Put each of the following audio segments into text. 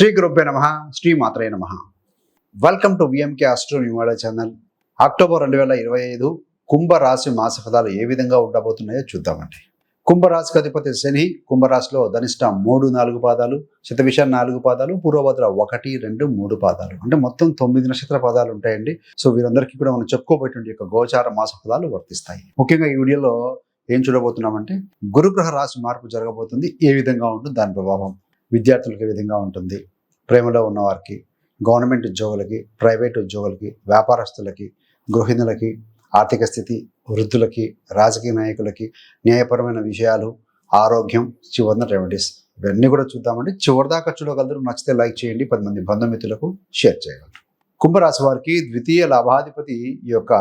శ్రీ గురుభ్య నమ శ్రీ మాత్రే నమ. వెల్కమ్ టు విఎంకే అస్ట్రో న్యూమాడ ఛానల్ అక్టోబర్ రెండు వేల ఇరవై ఐదు కుంభరాశి మాస ఫలాలు ఏ విధంగా ఉండబోతున్నాయో చూద్దామండి. కుంభరాశికి అధిపతి శని కుంభరాశిలో ధనిష్ట మూడు నాలుగు పాదాలు శతవిష నాలుగు పాదాలు పూర్వభద్ర ఒకటి రెండు మూడు పాదాలు. అంటే మొత్తం తొమ్మిది నక్షత్ర పాదాలు ఉంటాయండి. సో వీరందరికీ కూడా మనం చెప్పుకోబోయేటువంటి యొక్క గోచార మాస ఫలాలు వర్తిస్తాయి. ముఖ్యంగా ఈ వీడియోలో ఏం చూడబోతున్నామంటే గురుగ్రహ రాశి మార్పు జరగబోతుంది ఏ విధంగా ఉంటుంది దాని ప్రభావం విద్యార్థులకు ఏ విధంగా ఉంటుంది ప్రేమలో ఉన్నవారికి గవర్నమెంట్ ఉద్యోగులకి ప్రైవేట్ ఉద్యోగులకి వ్యాపారస్తులకి గృహిణులకి ఆర్థిక స్థితి వృద్ధులకి రాజకీయ నాయకులకి న్యాయపరమైన విషయాలు ఆరోగ్యం చివరిన రెమెడీస్. ఇవన్నీ కూడా చూద్దామండి. చివరిదాకా చూడగలరు నచ్చితే లైక్ చేయండి. పది మంది బంధుమిత్రులకు షేర్ చేయగలరు కుంభరాశి వారికి ద్వితీయ లాభాధిపతి ఈ యొక్క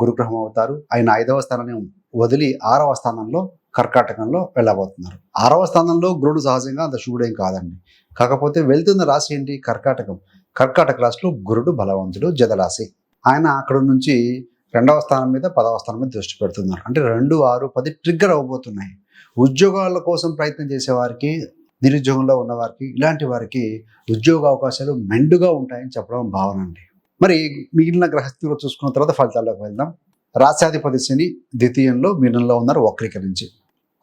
గురుగ్రహం అవుతారు. ఆయన ఐదవ స్థానాన్ని వదిలి ఆరవ స్థానంలో కర్కాటకంలో వెళ్ళబోతున్నారు. ఆరవ స్థానంలో గురుడు సహజంగా అంత శుభుడేం కాదండి. కాకపోతే వెళ్తున్న రాశి ఏంటి? కర్కాటకం. కర్కాటక రాశిలో గురుడు బలవంతుడు జదరాశి ఆయన అక్కడ నుంచి రెండవ స్థానం మీద పదవ స్థానం మీద దృష్టి పెడుతున్నారు. అంటే రెండు ఆరు పది ట్రిగ్గర్ అవ్వబోతున్నాయి. ఉద్యోగాల కోసం ప్రయత్నం చేసేవారికి నిరుద్యోగంలో ఉన్నవారికి ఇలాంటి వారికి ఉద్యోగ అవకాశాలు మెండుగా ఉంటాయని చెప్పడం భావన అండి. మరి మిగిలిన గ్రహస్థితిలో చూసుకున్న తర్వాత ఫలితాల్లోకి వెళ్దాం. రాశ్యాధిపతి శని ద్వితీయంలో మీనంలో ఉన్నారు వక్రీకరించి.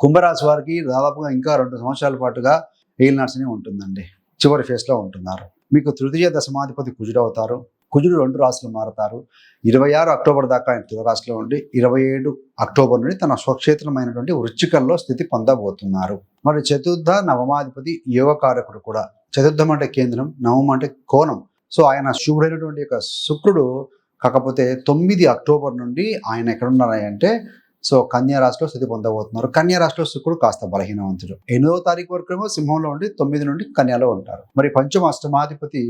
కుంభరాశి వారికి దాదాపుగా ఇంకా రెండు సంవత్సరాల పాటుగా ఏలినాడ్సనే ఉంటుందండి. చివరి ఫేస్లో ఉంటున్నారు. మీకు తృతీయ దశమాధిపతి కుజుడు అవుతారు. కుజుడు రెండు రాశులు మారతారు. ఇరవై ఆరు అక్టోబర్ దాకా ఆయన తుల రాశిలో ఉండి ఇరవై ఏడు అక్టోబర్ నుండి తన స్వక్షేత్రమైనటువంటి వృచ్చికంలో స్థితి పొందబోతున్నారు. మరి చతుర్థ నవమాధిపతి యోగకారకుడు కూడా చతుర్థం అంటే కేంద్రం నవం అంటే కోణం. సో ఆయన శుభుడైనటువంటి యొక్క శుక్రుడు కాకపోతే తొమ్మిది అక్టోబర్ నుండి ఆయన ఎక్కడున్నారంటే సో కన్యా రాశిలో స్థితి పొందబోతున్నారు. కన్యా రాశిలో శుక్రుడు కాస్త బలహీనవంతుడు. ఎనిమిదవ తారీఖు వరకు ఏమో సింహంలో ఉండి తొమ్మిది నుండి కన్యాలో ఉంటారు. మరి పంచమ అష్టమాధిపతి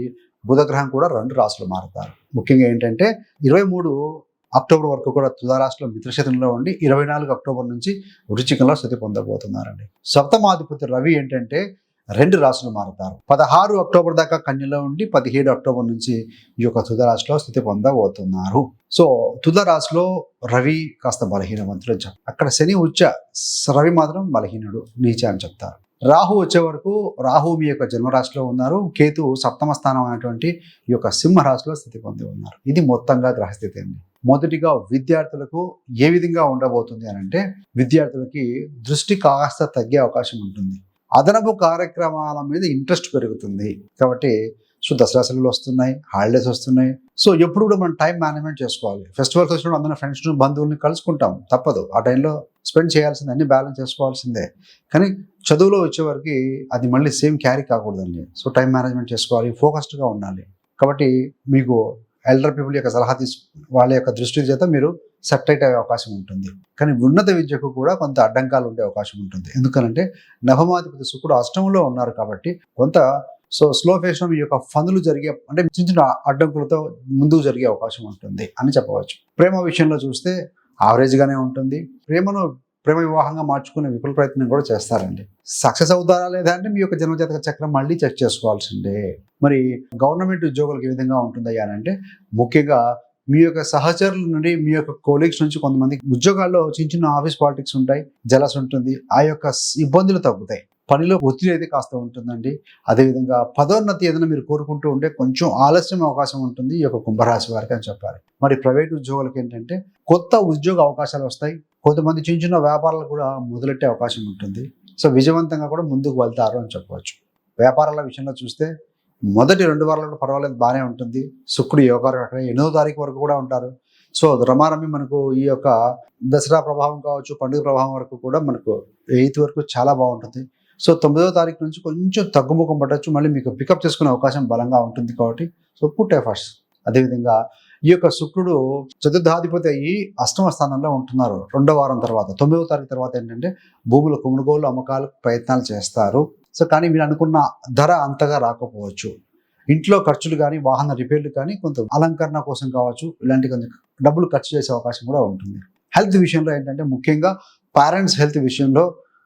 బుధగ్రహం కూడా రెండు రాశులు మారుతారు. ముఖ్యంగా ఏంటంటే ఇరవై మూడు అక్టోబర్ వరకు కూడా తులారాశిలో మిత్రక్షేత్రంలో ఉండి ఇరవై నాలుగు అక్టోబర్ నుంచి వృచ్చికంలో స్థితి పొందబోతున్నారండి. సప్తమాధిపతి రవి ఏంటంటే రెండు రాశులు మారుతారు. పదహారు అక్టోబర్ దాకా కన్యలో ఉండి పదిహేడు అక్టోబర్ నుంచి ఈ యొక్క తుదరాశిలో స్థితి పొందబోతున్నారు. సో తుదరాశిలో రవి కాస్త బలహీనవంతుడు అని చెప్తారు అక్కడ శని ఉచ్చ రవి మాత్రం బలహీనుడు నీచ అని చెప్తారు. రాహు వచ్చే వరకు రాహు మీ యొక్క జన్మరాశిలో ఉన్నారు. కేతు సప్తమ స్థానం అనేటువంటి ఈ యొక్క సింహరాశిలో స్థితి పొంది ఉన్నారు. ఇది మొత్తంగా గ్రహస్థితి అండి. మొదటిగా విద్యార్థులకు ఏ విధంగా ఉండబోతుంది అని అంటే విద్యార్థులకి దృష్టి కాస్త తగ్గే అవకాశం ఉంటుంది. అదనపు కార్యక్రమాల మీద ఇంట్రెస్ట్ పెరుగుతుంది. కాబట్టి సో దసరా సెలవులు వస్తున్నాయి హాలిడేస్ వస్తున్నాయి. సో ఎప్పుడు కూడా మనం టైం మేనేజ్మెంట్ చేసుకోవాలి. ఫెస్టివల్స్ వచ్చినప్పుడు అందరం ఫ్రెండ్స్ బంధువుల్ని కలుసుకుంటాం. తప్పదు. ఆ టైంలో స్పెండ్ చేయాల్సిందే అన్ని బ్యాలెన్స్ చేసుకోవాల్సిందే. కానీ చదువులో వచ్చేవరకు అది మళ్ళీ సేమ్ క్యారీ కాకూడదండి. సో టైం మేనేజ్మెంట్ చేసుకోవాలి ఫోకస్డ్గా ఉండాలి. కాబట్టి మీకు ఎల్డర్ పీపుల్ యొక్క సలహా తీసు వాళ్ళ యొక్క దృష్టి చేత మీరు సెపరేట్ అయ్యే అవకాశం ఉంటుంది. కానీ ఉన్నత విద్యకు కూడా కొంత అడ్డంకాలు ఉండే అవకాశం ఉంటుంది. ఎందుకనంటే నవమాధిపతి శుకుడు అష్టంలో ఉన్నారు కాబట్టి కొంత సో స్లో ఫేషన్ మీ యొక్క ఫనులు జరిగే అంటే చిన్న చిన్న అడ్డంకులతో ముందుకు జరిగే అవకాశం ఉంటుంది అని చెప్పవచ్చు. ప్రేమ విషయంలో చూస్తే యావరేజ్గానే ఉంటుంది. ప్రేమను ప్రేమ వివాహంగా మార్చుకునే విపుల ప్రయత్నం కూడా చేస్తారండి. సక్సెస్ అవుతారా లేదా అంటే మీ యొక్క జన్మజాతక చక్రం మళ్ళీ చెక్ చేసుకోవాల్సిందే. మరి గవర్నమెంట్ ఉద్యోగులకు ఏ విధంగా ఉంటుందయ్యా అని అంటే ముఖ్యంగా మీ యొక్క సహచరుల నుండి మీ యొక్క కోలీగ్స్ నుంచి కొంతమంది ఉద్యోగాల్లో చిన్న చిన్న ఆఫీస్ పాలిటిక్స్ ఉంటాయి జలస్ ఉంటుంది ఆ యొక్క ఇబ్బందులు తగ్గుతాయి. పనిలో ఒత్తిడి అయితే కాస్త ఉంటుందండి. అదేవిధంగా పదోన్నతి ఏదైనా మీరు కోరుకుంటూ ఉంటే కొంచెం ఆలస్యం అవకాశం ఉంటుంది ఈ యొక్క కుంభరాశి వారికి అని చెప్పాలి. మరి ప్రైవేట్ ఉద్యోగులకు ఏంటంటే కొత్త ఉద్యోగ అవకాశాలు వస్తాయి కొంతమంది చిన్న చిన్న వ్యాపారాలు కూడా మొదలెట్టే అవకాశం ఉంటుంది. సో విజయవంతంగా కూడా ముందుకు వెళ్తారు అని చెప్పవచ్చు. వ్యాపారాల విషయంలో చూస్తే మొదటి రెండు వారాలు పర్వాలేదు బాగానే ఉంటుంది. శుక్రుడు యోగారు అక్కడ ఎనిమిదో తారీఖు వరకు కూడా ఉంటారు. సో రమారమి మనకు ఈ యొక్క దసరా ప్రభావం కావచ్చు పండుగ ప్రభావం వరకు కూడా మనకు ఎయిత్ వరకు చాలా బాగుంటుంది. సో తొమ్మిదో తారీఖు నుంచి కొంచెం తగ్గుముఖం పట్టచ్చు మళ్ళీ మీకు పికప్ చేసుకునే అవకాశం బలంగా ఉంటుంది కాబట్టి సో పుట్ ఎఫర్ట్స్ అదేవిధంగా ఈ యొక్క శుక్రుడు చతుర్థాధిపతి అయ్యి అష్టమ స్థానంలో ఉంటున్నారు. రెండో వారం తర్వాత తొమ్మిదవ తారీఖు తర్వాత ఏంటంటే భూముల కొనుగోలు అమ్మకాలకు ప్రయత్నాలు చేస్తారు. సో కానీ మీరు అనుకున్న ధర అంతగా రాకపోవచ్చు. ఇంట్లో ఖర్చులు కానీ వాహన రిపేర్లు కానీ కొంత అలంకరణ కోసం కావచ్చు ఇలాంటి కొంచెం డబ్బులు ఖర్చు చేసే అవకాశం కూడా ఉంటుంది. హెల్త్ విషయంలో ఏంటంటే ముఖ్యంగా పేరెంట్స్ హెల్త్ విషయంలో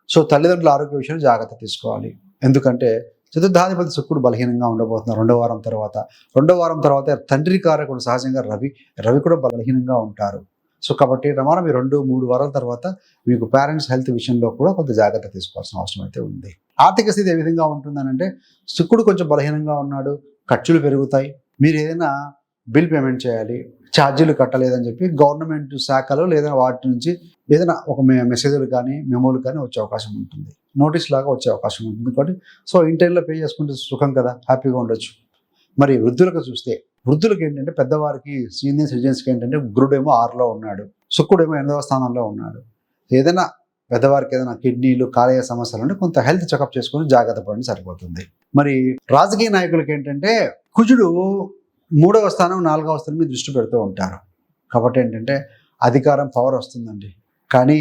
సో తల్లిదండ్రుల ఆరోగ్య విషయంలో జాగ్రత్త తీసుకోవాలి. ఎందుకంటే చతుర్థాధిపతి శుక్రుడు బలహీనంగా ఉండబోతున్నారు రెండో వారం తర్వాత. రెండో వారం తర్వాత తండ్రి కారకుడు సహజంగా రవి రవి కూడా బలహీనంగా ఉంటారు. సో కాబట్టి రమాన మీ రెండు మూడు వారాల తర్వాత మీకు పేరెంట్స్ హెల్త్ విషయంలో కూడా కొంత జాగ్రత్త తీసుకోవాల్సిన అవసరం అయితే ఉంది. ఆర్థిక స్థితి ఏ విధంగా ఉంటుందనంటే శుక్రుడు కొంచెం బలహీనంగా ఉన్నాడు ఖర్చులు పెరుగుతాయి మీరు ఏదైనా బిల్ పేమెంట్ చేయాలి ఛార్జీలు కట్టలేదని చెప్పి గవర్నమెంట్ శాఖలు లేదా వాటి నుంచి ఏదైనా ఒక మెసేజ్లు కానీ మెమోలు కానీ వచ్చే అవకాశం ఉంటుంది. నోటీస్ లాగా వచ్చే అవకాశం ఉంటుంది కాబట్టి సో ఇన్ టైంలో పే చేసుకుంటే సుఖం కదా హ్యాపీగా ఉండొచ్చు. మరి వృద్ధులకు చూస్తే వృద్ధులకు ఏంటంటే పెద్దవారికి సీనియర్ సిటిజన్స్కి ఏంటంటే గురుడేమో ఆరులో ఉన్నాడు శుక్రుడేమో ఎనిమిదవ స్థానంలో ఉన్నాడు. ఏదైనా పెద్దవారికి ఏదైనా కిడ్నీలు కాలేయ సమస్యలు ఉంటే కొంత హెల్త్ చెకప్ చేసుకుని జాగ్రత్త పడడం సరిపోతుంది. మరి రాజకీయ నాయకులకి ఏంటంటే కుజుడు మూడవ స్థానం నాలుగవ స్థానం మీద దృష్టి పెడుతూ ఉంటారు. కాబట్టి ఏంటంటే అధికారం పవర్ వస్తుందండి. కానీ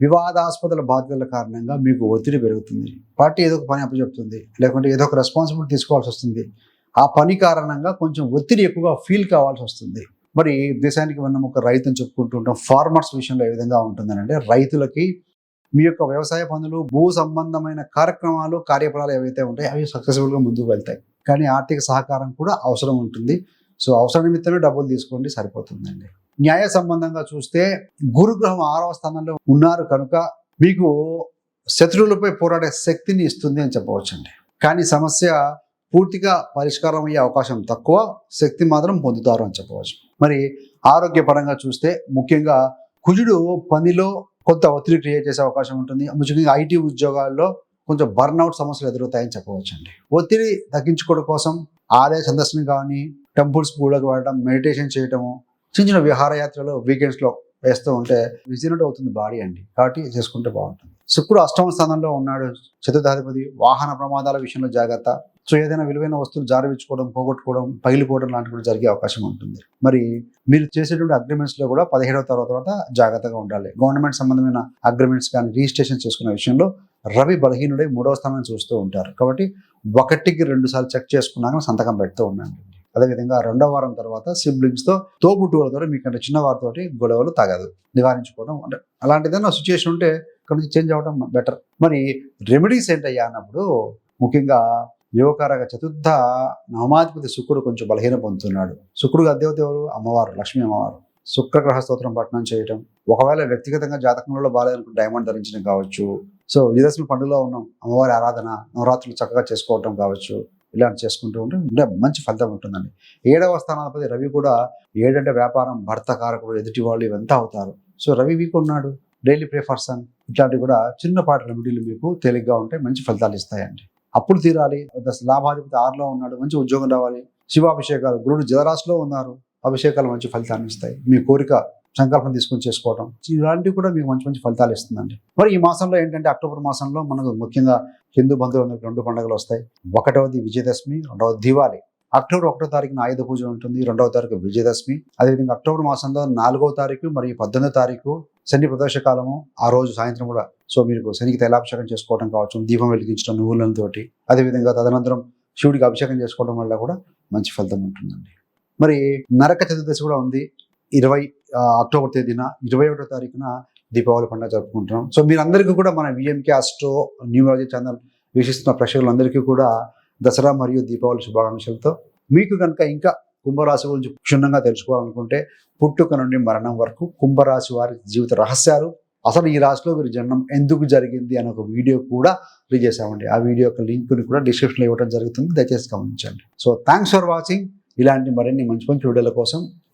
వివాదాస్పదల బాధ్యతల కారణంగా మీకు ఒత్తిడి పెరుగుతుంది. పార్టీ ఏదో ఒక పని అప్పచెప్తుంది. లేకుంటే ఏదో ఒక రెస్పాన్సిబిలిటీ తీసుకోవాల్సి వస్తుంది. ఆ పని కారణంగా కొంచెం ఒత్తిడి ఎక్కువగా ఫీల్ కావాల్సి వస్తుంది. మరి దేశానికి మనం ఒక రైతుని చెప్పుకుంటూ ఉంటాం ఫార్మర్స్ విషయంలో ఏ విధంగా ఉంటుందని అంటే రైతులకి మీ యొక్క వ్యవసాయ పనులు భూ సంబంధమైన కార్యక్రమాలు కార్యక్రమాలు ఏవైతే ఉంటాయో అవి సక్సెస్ఫుల్గా ముందుకు వెళ్తాయి. కానీ ఆర్థిక సహకారం కూడా అవసరం ఉంటుంది. సో అవసరం నిమిత్తమే డబ్బులు తీసుకోండి సరిపోతుందండి. న్యాయ సంబంధంగా చూస్తే గురుగ్రహం ఆరవ స్థానంలో ఉన్నారు కనుక మీకు శత్రువులపై పోరాడే శక్తిని ఇస్తుంది అని చెప్పవచ్చండి. కానీ సమస్య పూర్తిగా పరిష్కారం అయ్యే అవకాశం తక్కువ శక్తి మాత్రం పొందుతారు అని చెప్పవచ్చు. మరి ఆరోగ్యపరంగా చూస్తే ముఖ్యంగా కుజుడు పనిలో కొంత ఒత్తిడి క్రియేట్ చేసే అవకాశం ఉంటుంది. ముఖ్యంగా ఐటీ ఉద్యోగాల్లో కొంచెం బర్న్అవుట్ సమస్యలు ఎదురవుతాయని చెప్పవచ్చండి. ఒత్తిడి తగ్గించుకోవడం కోసం ఆలయ సందర్శనం కానీ టెంపుల్స్ పూలకు వెళ్ళడం మెడిటేషన్ చేయటము చిన్న చిన్న విహారయాత్రలో వీకెండ్స్లో వేస్తూ ఉంటే విజినట్ అవుతుంది బాడీ అండి. కాబట్టి చేసుకుంటే బాగుంటుంది. శుక్రుడు అష్టమ స్థానంలో ఉన్నాడు. చతుర్థాధిపతి వాహన ప్రమాదాల విషయంలో జాగ్రత్త. సో ఏదైనా విలువైన వస్తువులు జారవించుకోవడం పోగొట్టుకోవడం పగిలిపోవడం లాంటివి కూడా జరిగే అవకాశం ఉంటుంది. మరి మీరు చేసేటువంటి అగ్రిమెంట్స్లో కూడా పదిహేడవ తర్వాత తర్వాత జాగ్రత్తగా ఉండాలి. గవర్నమెంట్ సంబంధమైన అగ్రిమెంట్స్ కానీ రిజిస్ట్రేషన్ చేసుకునే విషయంలో రవి బలహీనుడై మూడవ స్థానాన్ని చూస్తూ ఉంటారు. కాబట్టి ఒకటికి రెండు సార్లు చెక్ చేసుకున్నాక సంతకం పెడుతూ ఉండండి. అదేవిధంగా రెండవ వారం తర్వాత సిబ్లింగ్స్తో తో తోబుట్టువుల ద్వారా మీకంటే చిన్నవారితోటి గొడవలు తగదు. నివారించుకోవడం అంటే అలాంటిదైనా సిచ్యుయేషన్ ఉంటే ఇక్కడ నుంచి చేంజ్ అవ్వడం బెటర్ మరి రెమెడీస్ ఏంటయ్యా అన్నప్పుడు ముఖ్యంగా యువకారక చతుర్థ నవమాధిపతి శుక్రుడు కొంచెం బలహీన పొందుతున్నాడు. శుక్రుడు అదేవత ఎవరు? అమ్మవారు లక్ష్మీ అమ్మవారు. శుక్రగ్రహ స్తోత్రం పఠనం చేయటం. ఒకవేళ వ్యక్తిగతంగా జాతకంలో బాగాలేదనుకుంటే డైమండ్ ధరించడం కావచ్చు. సో విజయదశమి పండుగలో ఉన్నాం. అమ్మవారి ఆరాధన నవరాత్రులు చక్కగా చేసుకోవటం కావచ్చు. ఇలాంటి చేసుకుంటూ ఉంటే ఉంటే మంచి ఫలితం ఉంటుందండి. ఏడవ స్థానాధిపతి రవి కూడా ఏడంటే వ్యాపారం భర్త కారకుడు ఎదుటి వాళ్ళు ఇవంతా అవుతారు. సో రవి వీక్ ఉన్నాడు. డైలీ ప్రిఫర్సన్ ఇట్లాంటివి కూడా చిన్నపాటి రెమెడీలు మీకు తేలిగ్గా ఉంటే మంచి ఫలితాలు ఇస్తాయండి. అప్పులు తీరాలి. దశ లాభాధిపతి ఆరులో ఉన్నాడు. మంచి ఉద్యోగం రావాలి. శివాభిషేకాలు. గురుడు జలరాశిలో ఉన్నారు. అభిషేకాలు మంచి ఫలితాన్ని ఇస్తాయి. మీ కోరిక సంకల్పం తీసుకొని చేసుకోవడం ఇలాంటివి కూడా మీకు మంచి మంచి ఫలితాలు ఇస్తుందండి. మరి ఈ మాసంలో ఏంటంటే అక్టోబర్ మాసంలో మనకు ముఖ్యంగా హిందూ బంధువులందరికీ రెండు పండుగలు వస్తాయి. ఒకటవది విజయదశమి రెండవది దివాళి. అక్టోబర్ ఒకటో తారీఖున ఆయుధ పూజ ఉంటుంది రెండవ తారీఖు విజయదశమి. అదేవిధంగా అక్టోబర్ మాసంలో నాలుగవ తారీఖు మరియు పద్దెనిమిదో తారీఖు శని ప్రదోష కాలము. ఆ రోజు సాయంత్రం కూడా సో మీరు శనికి తైలాభిషేకం చేసుకోవడం కావచ్చు దీపం వెలిగించడం నువ్వులతోటి. అదేవిధంగా తదనంతరం శివుడికి అభిషేకం చేసుకోవడం వల్ల కూడా మంచి ఫలితం ఉంటుందండి. మరి నరక చతుర్దశి కూడా ఉంది. ఇరవై అక్టోబర్ తేదీన ఇరవై ఒకటో తారీఖున దీపావళి పండుగ జరుపుకుంటున్నాం. సో మీరందరికీ కూడా మన విఎంకే అస్ట్రో న్యూమరాలజీ ఛానల్ వీక్షిస్తున్న ప్రేక్షకులందరికీ కూడా దసరా మరియు దీపావళి శుభాకాంక్షలతో మీకు కనుక ఇంకా కుంభరాశి గురించి క్షుణ్ణంగా తెలుసుకోవాలనుకుంటే పుట్టుక నుండి మరణం వరకు కుంభరాశి వారి జీవిత రహస్యాలు అసలు ఈ రాశిలో వీరి జన్మం ఎందుకు జరిగింది అనే ఒక వీడియో కూడా రిలీజ్ చేశామండి. ఆ వీడియో యొక్క లింక్ని కూడా డిస్క్రిప్షన్లో ఇవ్వడం జరుగుతుంది. దయచేసి గమనించండి. సో థ్యాంక్స్ ఫర్ వాచింగ్ ఇలాంటి మరిన్ని మంచి మంచి వీడియోల కోసం